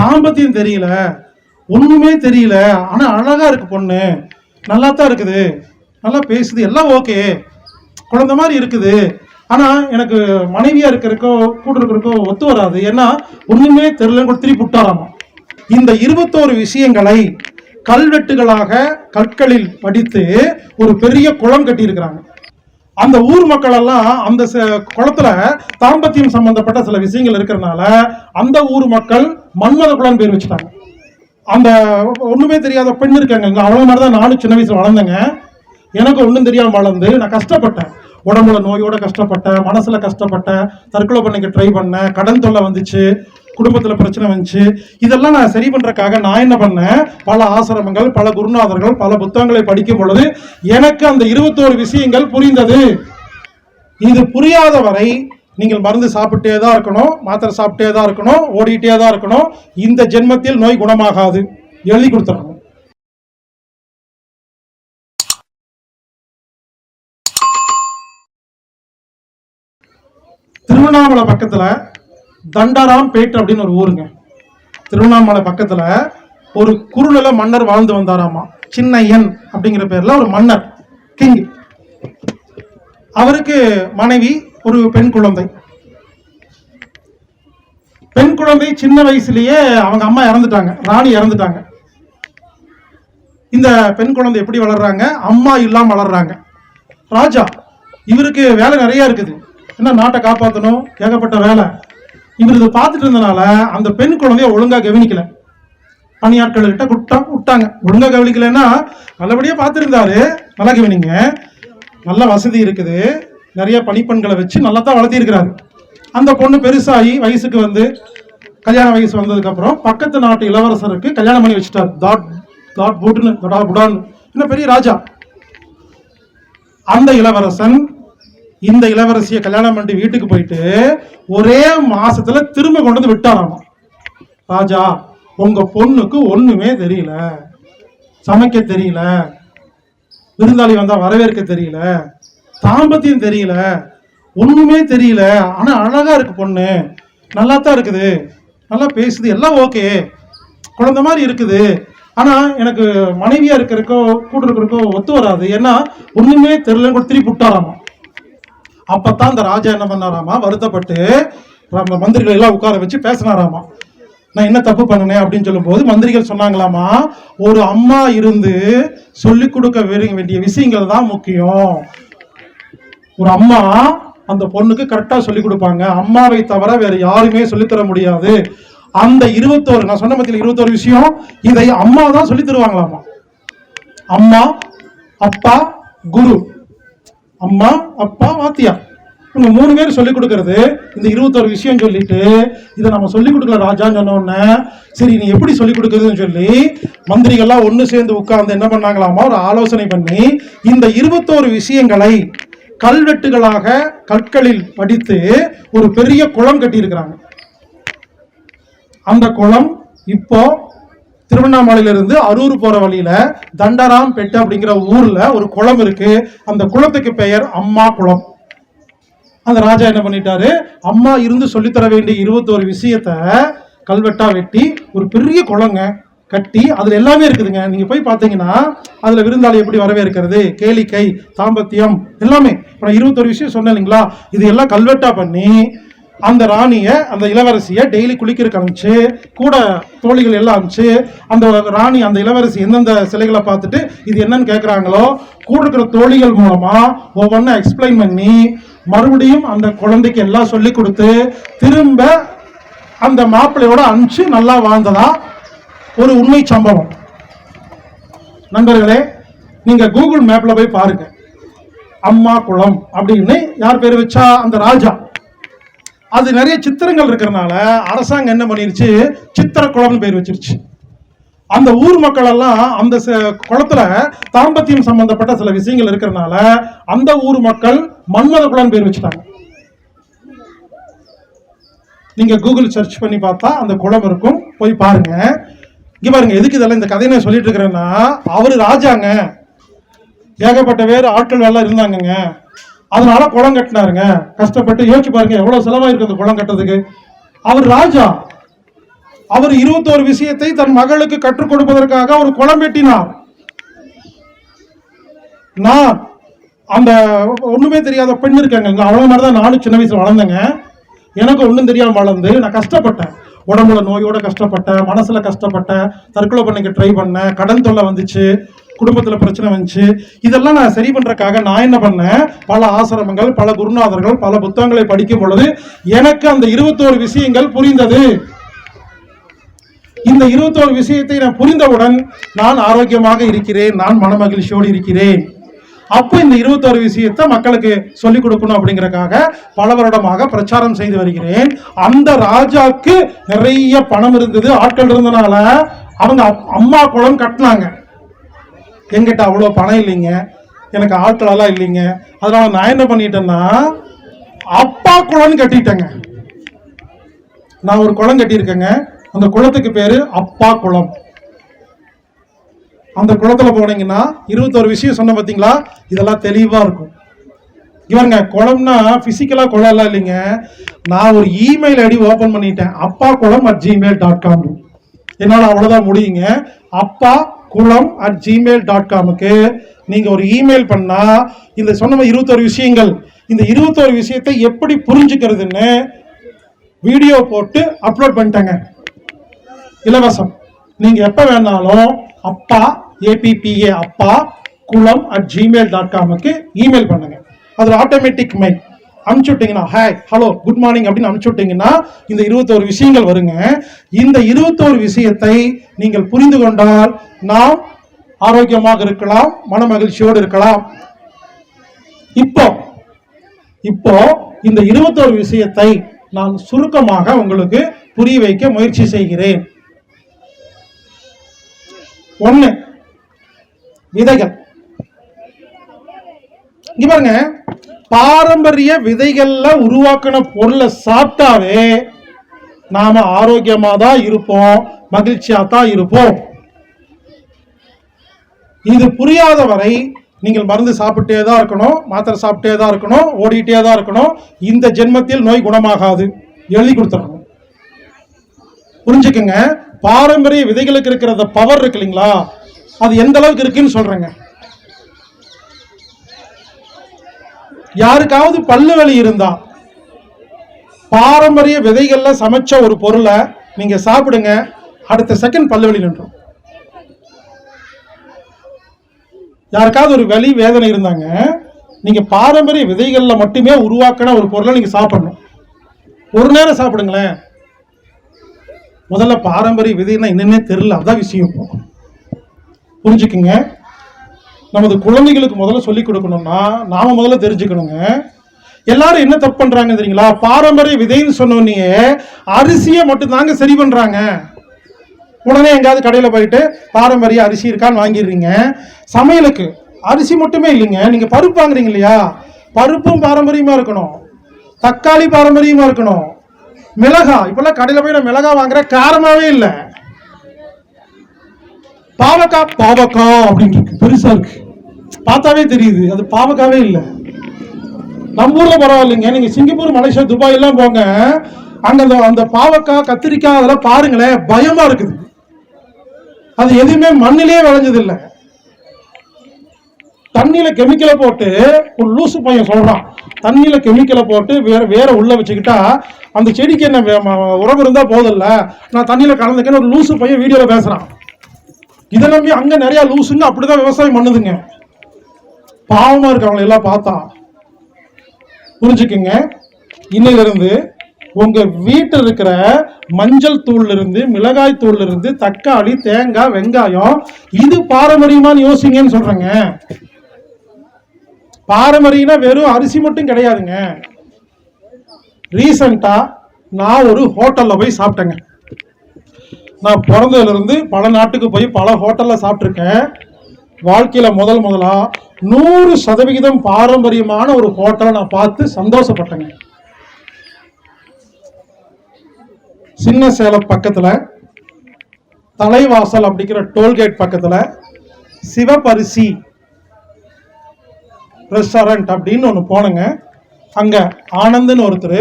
தாம்பத்தியம் தெரியல ஒண்ணுமே தெரியல. ஆனா அழகா இருக்கு பொண்ணு. நல்லா தான் இருக்குது. நல்லா பேசுது. எல்லாம் ஓகே. குழந்த மாதிரி இருக்குது. ஆனா எனக்கு மனைவியா இருக்கிறக்கோ கூட இருக்கிறக்கோ ஒத்து வராது. ஏன்னா ஒண்ணுமே தெரியலன்னு கூட திருப்பி விட்டாராமா. இந்த இருபத்தோரு விஷயங்களை கல்வெட்டுகளாக கற்களில் படித்து ஒரு பெரிய குளம் கட்டியிருக்கிறாங்க. அந்த ஊர் மக்கள் எல்லாம் அந்த ச- குளத்துல தாம்பத்தியம் சம்பந்தப்பட்ட சில விஷயங்கள் இருக்கிறதுனால அந்த ஊர் மக்கள் மன்மத பேர் வச்சுட்டாங்க. அந்த ஒன்றுமே தெரியாத பெண் இருக்காங்க. அவ்வளோ மாதிரி தான் நானும் சின்ன வயசில் வளர்ந்தேங்க. எனக்கு ஒன்றும் தெரியாமல் வளர்ந்து நான் கஷ்டப்பட்டேன். உடம்புல நோயோட கஷ்டப்பட்டேன். மனசில் கஷ்டப்பட்டேன். தற்கொலை பண்ணிக்க ட்ரை பண்ணேன். கடன் தொல்லை வந்துச்சு. குடும்பத்தில் பிரச்சனை வந்துச்சு. இதெல்லாம் நான் சரி பண்ணுறக்காக நான் என்ன பண்ணேன்? பல ஆசிரமங்கள் பல குருநாதர்கள் பல புத்தகங்களை படிக்கும் பொழுது எனக்கு அந்த இருபத்தோரு விஷயங்கள் புரிந்தது. இது புரியாத வரை நீங்கள் மருந்து சாப்பிட்டே தான் இருக்கணும் மாத்திரை சாப்பிட்டே தான் இருக்கணும் ஓடிட்டே தான் இருக்கணும். இந்த ஜென்மத்தில் நோய் குணமாகாது. எழுதி கொடுத்துறாங்க திருவண்ணாமலை பக்கத்துல தண்டராம் பேட் அப்படின்னு ஒரு ஊருங்க. திருவண்ணாமலை பக்கத்துல ஒரு குறுநில மன்னர் வாழ்ந்து வந்தாராமா. சின்னையன் அப்படிங்கிற பேர்ல ஒரு மன்னர் கிங். அவருக்கு மனைவி ஒரு பெண் குழந்தை. பெண் குழந்தை சின்ன வயசுலயே அவங்க அம்மா இறந்துட்டாங்க. ராணி இறந்துட்டாங்க. இந்த பெண் குழந்தை எப்படி வளர்றாங்க? அம்மா இல்லாம வளர்றாங்க. ராஜா இவருக்கு வேலை நிறைய இருக்குது. என்ன நாட்டை காப்பாற்றணும் ஏகப்பட்ட வேலை. இவர் இதை பார்த்துட்டு இருந்தனால அந்த பெண் குழந்தைய ஒழுங்கா கவனிக்கல. பணியாட்கள் கிட்ட விட்டாங்க. ஒழுங்கா கவனிக்கலைன்னா நல்லபடியா பார்த்துருந்தாரு. நல்லா கவனிங்க. நல்ல வசதி இருக்குது. நிறைய பணிப்பெண்களை வச்சு நல்லா தான் வளர்த்திருக்கிறாரு. அந்த பொண்ணு பெருசாகி வயசுக்கு வந்து கல்யாண வயசு வந்ததுக்கு அப்புறம் பக்கத்து நாட்டு இளவரசருக்கு கல்யாணம் பண்ணி வச்சுட்டார். தாட் தாட் பூட்டுன்னு தடா புடான்னு இன்னும் பெரிய ராஜா. அந்த இளவரசன் இந்த இளவரசியை கல்யாணம் பண்ணி வீட்டுக்கு போயிட்டு ஒரே மாசத்துல திரும்ப கொண்டு வந்து விட்டாராம். ராஜா உங்க பொண்ணுக்கு ஒண்ணுமே தெரியல. சமைக்க தெரியல. விருந்தாளி வந்தா வரவேற்க தெரியல. தாம்பத்தியம் தெரியல ஒண்ணுமே தெரியல. ஆனா அழகா இருக்கு பொண்ணு. நல்லா தான் இருக்குது. நல்லா பேசுது. எல்லாம் ஓகே. குழந்தை மாதிரி இருக்குது. ஆனா எனக்கு மனைவியா இருக்கிறக்கோ கூட இருக்கிறக்கோ ஒத்து வராது. ஏன்னா ஒண்ணுமே தெரியலன்னு கூட திருப்பி விட்டாராமா. அப்பதான் அந்த ராஜா என்ன பண்ணாராமா? வருத்தப்பட்டு நம்ம மந்திரிகளை எல்லாம் உட்கார வச்சு பேசினாராமா. நான் என்ன தப்பு பண்ணினேன் அப்படின்னு சொல்லும்போது மந்திரிகள் சொன்னாங்களாமா ஒரு அம்மா இருந்து சொல்லிக் கொடுக்க வேண்டிய விஷயங்கள் தான் முக்கியம். ஒரு அம்மா அந்த பொண்ணுக்கு கரெக்டாக சொல்லி கொடுப்பாங்க. அம்மாவை தவிர வேற யாருமே சொல்லித்தர முடியாது. அந்த இருபத்தோரு நான் சொன்ன மத்தியில் இருபத்தோரு விஷயம் இதை அம்மா தான் சொல்லி தருவாங்களாமா? அம்மா அப்பா குரு. அம்மா அப்பா வாத்தியா இவங்க மூணு பேர் சொல்லிக் கொடுக்கறது. இந்த இருபத்தோரு விஷயம் சொல்லிட்டு இதை நம்ம சொல்லிக் கொடுக்கல ராஜான்னு சொன்ன சரி நீ எப்படி சொல்லிக் கொடுக்குறதுன்னு சொல்லி மந்திரிகள்லாம் ஒன்று சேர்ந்து உட்கார்ந்து என்ன பண்ணாங்களாமா? ஒரு ஆலோசனை பண்ணி இந்த இருபத்தோரு விஷயங்களை கல்வெட்டுகளாக கற்களில் படித்து ஒரு பெரிய குளம் கட்டியிருக்கிறாங்க. அந்த குளம் இப்போ திருவண்ணாமலையிலிருந்து அரூர் போற வழியில தண்டராம் பெட்டு அப்படிங்கிற ஊர்ல ஒரு குளம் இருக்கு. அந்த குளத்துக்கு பெயர் அம்மா குளம். அந்த ராஜா என்ன பண்ணிட்டாரு? அம்மா இருந்து சொல்லித்தர வேண்டிய இருபத்தோரு விஷயத்த கல்வெட்டா வெட்டி ஒரு பெரிய குளங்க கட்டி அதுல எல்லாமே இருக்குதுங்க. நீங்க போய் பாத்தீங்கன்னா அதுல விருந்தாளி எப்படி வரவேற்கிறது? கேளிக்கை தாம்பத்தியம் எல்லாமே. இப்போ நான் இருபத்தொரு விஷயம் சொன்னேன் இல்லைங்களா? இது எல்லாம் கல்வெட்டா பண்ணி அந்த ராணிய அந்த இளவரசிய டெய்லி குளிக்கிறதுக்கு அனுப்பிச்சு கூட தோழிகள் எல்லாம் அனுப்பிச்சு அந்த ராணி அந்த இளவரசி எந்தெந்த சிலைகளை பார்த்துட்டு இது என்னன்னு கேட்குறாங்களோ கூட இருக்கிற தோழிகள் மூலமா ஒவ்வொன்றும் எக்ஸ்பிளைன் பண்ணி மறுபடியும் அந்த குழந்தைக்கு எல்லாம் சொல்லி கொடுத்து திரும்ப அந்த மாப்பிள்ளையோட அனுப்பிச்சு நல்லா வாழ்ந்ததா ஒரு உண்மை சம்பவம். நண்பர்களே நீங்க கூகுள் மேப்ல போய் பாருங்க. அம்மா குளம் அப்படின்னு யார் பேர் வச்சா? அந்த ராஜா. அது நிறைய சித்திரங்கள் இருக்கிறனால அரசாங்கம் என்ன பண்ணிருச்சு? சித்திர குளம்னு பேர் வச்சிருச்சு. அந்த ஊர் மக்கள் எல்லாம் அந்த ச- குளத்துல தாம்பத்தியம் சம்பந்தப்பட்ட சில விஷயங்கள் இருக்கிறனால அந்த ஊர் மக்கள் மன்மத குளம் பேர் வச்சுட்டாங்க. நீங்க கூகுள் சர்ச் பண்ணி பார்த்தா அந்த குளம் இருக்கும். போய் பாருங்க. இங்கே பாருங்க எதுக்கு இதெல்லாம் இந்த கதையை நான் சொல்லிட்டு இருக்கிறேன்னா அவர் ராஜாங்க. ஏகப்பட்ட பேர் ஆட்கள் எல்லாம் இருந்தாங்கங்க. அதனால குளம் கட்டினாருங்க. கஷ்டப்பட்டு யோசிச்சு பாருங்க எவ்வளோ செலவாயிருக்கு அந்த குளம் கட்டுறதுக்கு. அவர் ராஜா. அவர் இருபத்தோரு விஷயத்தை தன் மகளுக்கு கற்றுக் கொடுப்பதற்காக அவர் குளம் வெட்டினார். நான் அந்த ஒண்ணுமே தெரியாத பெண் இருக்காங்க. அவ்வளோ மாதிரி தான் நானும் சின்ன வயசுல வளர்ந்தேங்க. எனக்கு ஒண்ணும் தெரியாம வளர்ந்து நான் கஷ்டப்பட்டேன். உடம்புல நோயோட கஷ்டப்பட்டேன் மனசுல கஷ்டப்பட்டேன் தற்கொலை பண்ணிக்க ட்ரை பண்ணேன் கடன் தொல்லை வந்துச்சு குடும்பத்துல பிரச்சனை வந்துச்சு. இதெல்லாம் நான் சரி பண்றதுக்காக நான் என்ன பண்ணேன்? பல ஆசிரமங்கள் பல குருநாதர்கள் பல புத்தகங்களை படிக்கும் பொழுது எனக்கு அந்த இருபத்தோரு விஷயங்கள் புரிந்தது. இந்த இருபத்தோரு விஷயத்தை நான் புரிந்தவுடன் நான் ஆரோக்கியமாக இருக்கிறேன் நான் மனமகிழ்ச்சியோடு இருக்கிறேன். அப்போ இந்த இருபத்தோரு விஷயத்தை மக்களுக்கு சொல்லிக் கொடுக்கணும் அப்படிங்கறக்காக பல வருடமாக பிரச்சாரம் செய்து வருகிறேன். அந்த ராஜாக்கு நிறைய பணம் இருந்தது ஆட்கள் இருந்தனால அவங்க அப்- அம்மா குளம் கட்டினாங்க. என்கிட்ட அவ்வளோ பணம் இல்லைங்க. எனக்கு ஆட்களெல்லாம் இல்லைங்க. அதனால நான் என்ன பண்ணிட்டேன்னா அப்பா குளம்னு கட்டிட்டேங்க. நான் ஒரு குளம் கட்டியிருக்கேங்க. அந்த குளத்துக்கு பேரு அப்பா குளம். அந்த குளத்துல போனீங்கன்னா இருபத்தோரு விஷயம் சொன்ன பார்த்தீங்களா இதெல்லாம் தெளிவாக இருக்கும். இவருங்க குளம்னா ஃபிசிக்கலாக குளம் எல்லாம் இல்லைங்க. நான் ஒரு இமெயில் ஐடி ஓப்பன் பண்ணிட்டேன். அப்பா குளம் அட் ஜிமெயில் டாட் காம் என்னால் அவ்வளோதான் முடியுங்க. அப்பா குளம் அட் ஜிமெயில் டாட் காமுக்கு நீங்கள் ஒரு இமெயில் பண்ணால் இந்த சொன்ன இருபத்தோரு விஷயங்கள் இந்த இருபத்தோரு விஷயத்தை எப்படி புரிஞ்சுக்கிறதுன்னு வீடியோ போட்டு அப்லோட் பண்ணிட்டேங்க. இலவசம். நீங்கள் எப்போ வேணாலும் அப்பா ஏபிபிஏ அப்பா குளம் அட் ஜிமெயில் டாட் காமுக்கு இமெயில் பண்ணுங்க. அதில் ஆட்டோமேட்டிக் மெயில் அனுப்பிச்சுட்டிங்கன்னா ஹாய் ஹலோ குட் மார்னிங் அப்படின்னு அனுப்பிச்சுட்டிங்கன்னா இந்த இருபத்தோரு விஷயங்கள் வருங்க. இந்த இருபத்தோரு விஷயத்தை நீங்கள் புரிந்து கொண்டால் நாம் ஆரோக்கியமாக இருக்கலாம் மன மகிழ்ச்சியோடு இருக்கலாம். இப்போ இப்போ இந்த இருபத்தோரு விஷயத்தை நான் சுருக்கமாக உங்களுக்கு புரிய வைக்க முயற்சி செய்கிறேன். ஒண்ணு. விதைகள். இங்க பாருங்க. பாரம்பரிய விதைகள்ல உருவாக்கின பொருளை சாப்பிட்டாவே நாம ஆரோக்கியமா தான் இருப்போம் மகிழ்ச்சியா தான் இருப்போம். இது புரியாத வரை நீங்கள் மருந்து சாப்பிட்டே தான் இருக்கணும் மாத்திரை சாப்பிட்டே தான் இருக்கணும் ஓடிட்டே தான் இருக்கணும் இந்த ஜென்மத்தில் நோய் குணமாகாது. எழுதி கொடுத்துடணும். புரிஞ்சுக்குங்க. பாரம்பரிய விதைகளுக்கு இருக்கிற அந்த பவர் இருக்கு இல்லைங்களா? அது எந்த அளவுக்கு இருக்குன்னு சொல்றேங்க. யாருக்காவது பல்லு வலி இருந்தா பாரம்பரிய விதைகள்ல சமைச்ச ஒரு பொருளை நீங்க சாப்பிடுங்க அடுத்த செகண்ட் பல்லு வலி நின்றோம் யாருக்காவது ஒரு வலி வேதனை இருந்தாங்க நீங்க பாரம்பரிய விதைகள்ல மட்டுமே உருவாக்கின ஒரு பொருளை நீங்க சாப்பிடணும். ஒரு நேரம் சாப்பிடுங்களேன். முதல்ல பாரம்பரிய விதைன்னா என்னன்னே தெரியல. அதான் விஷயம் புரிஞ்சுக்குங்க? நமது குழந்தைகளுக்கு முதல்ல சொல்லிக் கொடுக்கணும்னா நாம முதல்ல தெரிஞ்சுக்கணுங்க. எல்லாரும் என்ன தப்பு பண்றாங்க தெரியுங்களா? பாரம்பரிய விதைன்னு சொன்னோடனே அரிசியை மட்டும் தாங்க சரி பண்றாங்க. உடனே எங்காவது கடையில் போயிட்டு பாரம்பரிய அரிசி இருக்கான்னு வாங்கிடுறீங்க. சமையலுக்கு அரிசி மட்டுமே இல்லைங்க. நீங்க பருப்பு வாங்குறீங்க இல்லையா? பருப்பும் பாரம்பரியமா இருக்கணும். தக்காளி பாரம்பரியமா இருக்கணும். மிளகாய் இப்பெல்லாம் கடையில் போய் நான் மிளகா வாங்குற காரமாவே இல்லை. பாவக்காய் பாவக்காய் அப்படின்னு இருக்கு. பெருசா இருக்கு. பார்த்தாவே தெரியுது. அது பாவக்காவே இல்லை. நம்ம ஊர்ல பரவாயில்லைங்க. நீங்க சிங்கப்பூர் மலேசியா துபாய் எல்லாம் போங்க. அங்க அந்த அந்த பாவக்காய் கத்திரிக்காய் அதெல்லாம் பாருங்களேன் பயமா இருக்குது. அது எதுவுமே மண்ணிலேயே விளைஞ்சது இல்லை தண்ணியில கெமிக்கலை போட்டு ஒரு லூசு பையன் சொல்றான். தண்ணியில கெமிக்கலை போட்டு வேற வேற உள்ள வச்சுக்கிட்டா அந்த செடிக்கு என்ன வே- உரம் இருந்தால் போதில்ல நான் தண்ணியில் கலந்துக்கன்னு ஒரு லூசு பையன் வீடியோவில் பேசுகிறான் இதை நம்பி அங்க நிறைய லூசுங்க அப்படிதான் விவசாயம் பண்ணுதுங்க. பாவமாக இருக்கவங்களை எல்லாம் பார்த்தா. புரிஞ்சுக்குங்க. இன்னிலிருந்து உங்கள் உங்க வீட்டில் இருக்கிற மஞ்சள் தூள்ல இருந்து மிளகாய் தூள்ல இருந்து தக்காளி தேங்காய் வெங்காயம் இது பாரம்பரியமான்னு யோசிங்கன்னு சொல்றேங்க. பாரம்பரியம்னா வெறும் அரிசி மட்டும் கிடையாதுங்க. ரீசண்டாக நான் ஒரு ஹோட்டலில் போய் சாப்பிட்டேங்க. நான் பிறந்ததுலேருந்து பல நாட்டுக்கு போய் பல ஹோட்டலில் சாப்பிட்ருக்கேன் வாழ்க்கையில் முதல் முதலாக நூறு சதவிகிதம் பாரம்பரியமான ஒரு ஹோட்டலை நான் பார்த்து சந்தோஷப்பட்டேங்க. சின்ன சேலம் பக்கத்தில் தலைவாசல் அப்படிங்கிற டோல்கேட் பக்கத்தில் சிவபரிசி ரெஸ்டாரண்ட் அப்படின்னு ஒன்று போனேங்க. அங்க ஆனந்த்னு ஒருத்தர்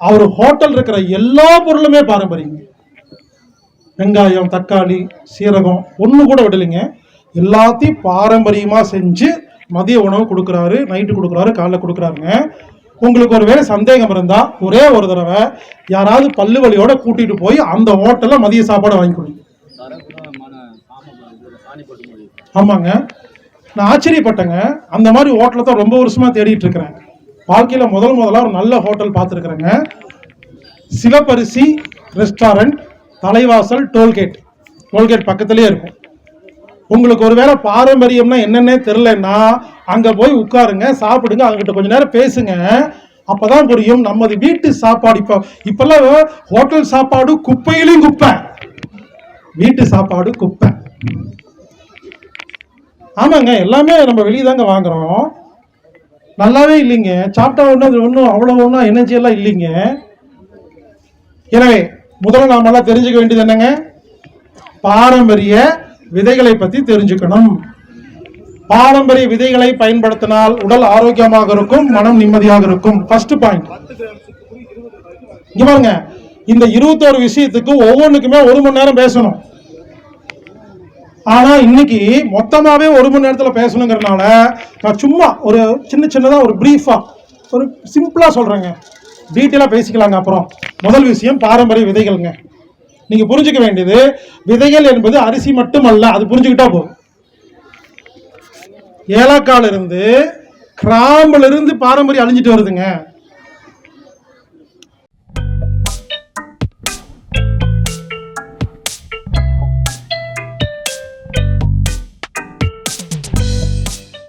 அவர் ஹோட்டல் இருக்கிற எல்லா பொருளுமே பாரம்பரியம் வெங்காயம் தக்காளி சீரகம் ஒன்று கூட விடலைங்க. எல்லாத்தையும் பாரம்பரியமாக செஞ்சு மதிய உணவு கொடுக்குறாரு நைட்டு கொடுக்குறாரு காலைல கொடுக்குறாருங்க. உங்களுக்கு ஒரு வேலை சந்தேகம் இருந்தால் ஒரே ஒரு தடவை யாராவது பல்லு வழியோட கூட்டிகிட்டு போய் அந்த ஹோட்டலில் மதிய சாப்பாடு வாங்கி கொடுங்க. ஆமாங்க. நான் ஆச்சரியப்பட்டேங்க. அந்த மாதிரி ஹோட்டலை தான் ரொம்ப வருஷமாக தேடிட்டு இருக்கிறேன். வாழ்க்கையில் முதல் முதலாக ஒரு நல்ல hotel பார்த்துருக்குறேங்க. Sivapparisi restaurant Thalaivasal toll gate toll gate பக்கத்துலேயே இருக்கும். உங்களுக்கு ஒருவேளை பாரம்பரியம்னா என்னென்னே தெரிலன்னா அங்கே போய் உட்காருங்க சாப்பிடுங்க அவங்ககிட்ட கொஞ்ச நேரம் பேசுங்க. அப்பதான் புரியும் நமது வீட்டு சாப்பாடு இப்போ இப்போல்லாம் ஹோட்டல் சாப்பாடு குப்பையிலையும் குப்பை. வீட்டு சாப்பாடு குப்பை. ஆமாங்க எல்லாமே நம்ம வெளியே தாங்க வாங்குறோம். நல்லாவே இல்லைங்க. சாப்பிட்டா ஒன்றும் அது ஒன்றும் அவ்வளோ ஒன்றும் எனர்ஜி எல்லாம் இல்லைங்க. எனவே முதல்ல நாமெல்லாம் தெரிஞ்சுக்க வேண்டியது என்னங்க? பாரம்பரிய விதைகளை பற்றி தெரிஞ்சுக்கணும். பாரம்பரிய விதைகளை பயன்படுத்தினால் உடல் ஆரோக்கியமாக இருக்கும் மனம் நிம்மதியாக இருக்கும். ஃபர்ஸ்ட் பாயிண்ட் இங்க பாருங்க இந்த இருபத்தோரு விஷயத்துக்கு ஒவ்வொன்றுக்குமே ஒரு மணி நேரம் பேசணும். ஆனா இன்னைக்கு மொத்தமாவே ஒரு மணி நேரத்துல பேசணுங்கிறனால நான் சும்மா ஒரு சின்ன சின்னதா ஒரு பிரீஃபா ஒரு சிம்பிளா சொல்றேங்க. டீட்டெயிலாக பேசிக்கலாங்க அப்புறம். முதல் விஷயம் பாரம்பரிய விதைகள்ங்க. நீங்கள் புரிஞ்சுக்க வேண்டியது விதைகள் என்பது அரிசி மட்டுமல்ல அது புரிஞ்சுக்கிட்டா போதும். ஏலக்காலிருந்து கிராம்பிலிருந்து பாரம்பரியம் அழிஞ்சிட்டு வருதுங்க.